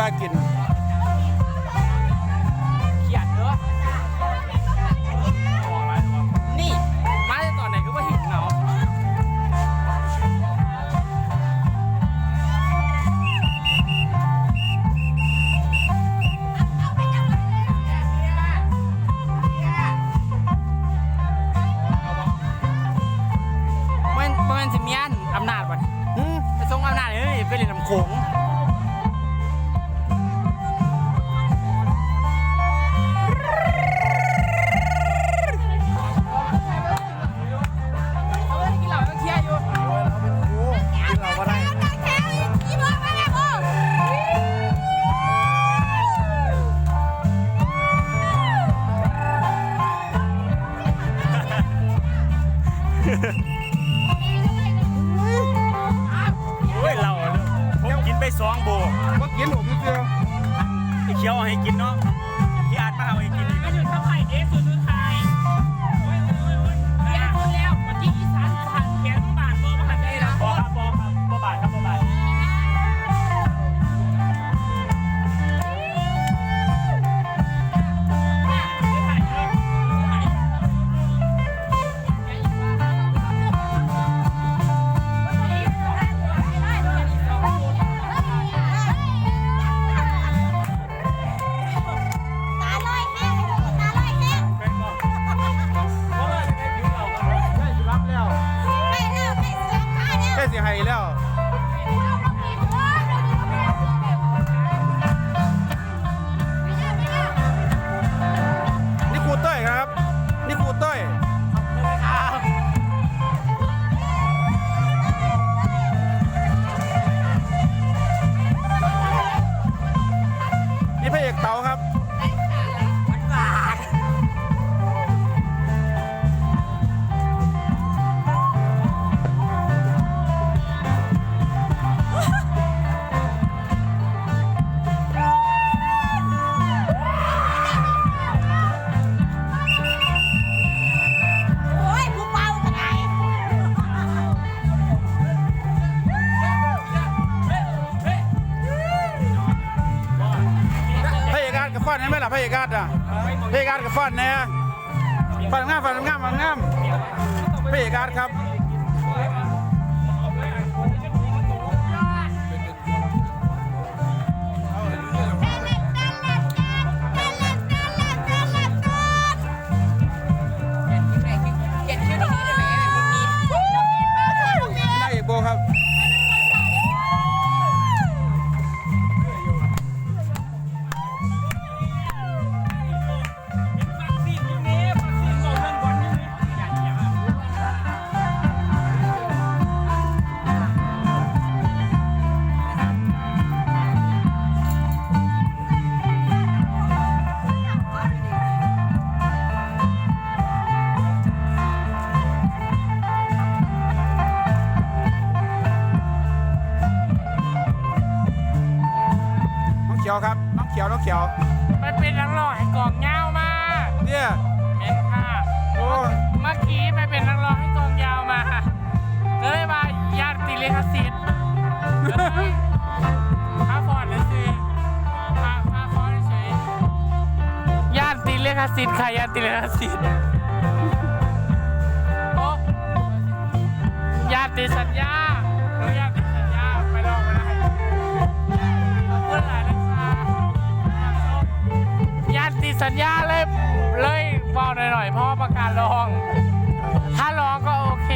ว่ากิน แล้ว เอกอาร์ตกับฟอนไม่หมล่ะพระเอการ์ตอะพระเอการ์กับฟันเน่ฟันงามฟันงามฟันงามพระเอการ์ครับ ยวครับ น้องเขียวน้องเขียว มันเป็นนักร้องให้กองเงาวมาเนี่ยเห็นค่ะโอ้เมื่อกี้ไปเป็นนักร้องให้กองยาวมาเลยมาญาติติลิขสิทธิ์เลยพาฟอร์ดเลยสิพาพาฟอร์ดเฉยญาติติลิขสิทธิ์ค่ะญาติติลิขสิทธิ์โอ้ญาติสัญญาเออญาติ สัญญาเลย เลยบอกหน่อยๆพ่อประกาศร้อง ถ้าร้องก็โอเค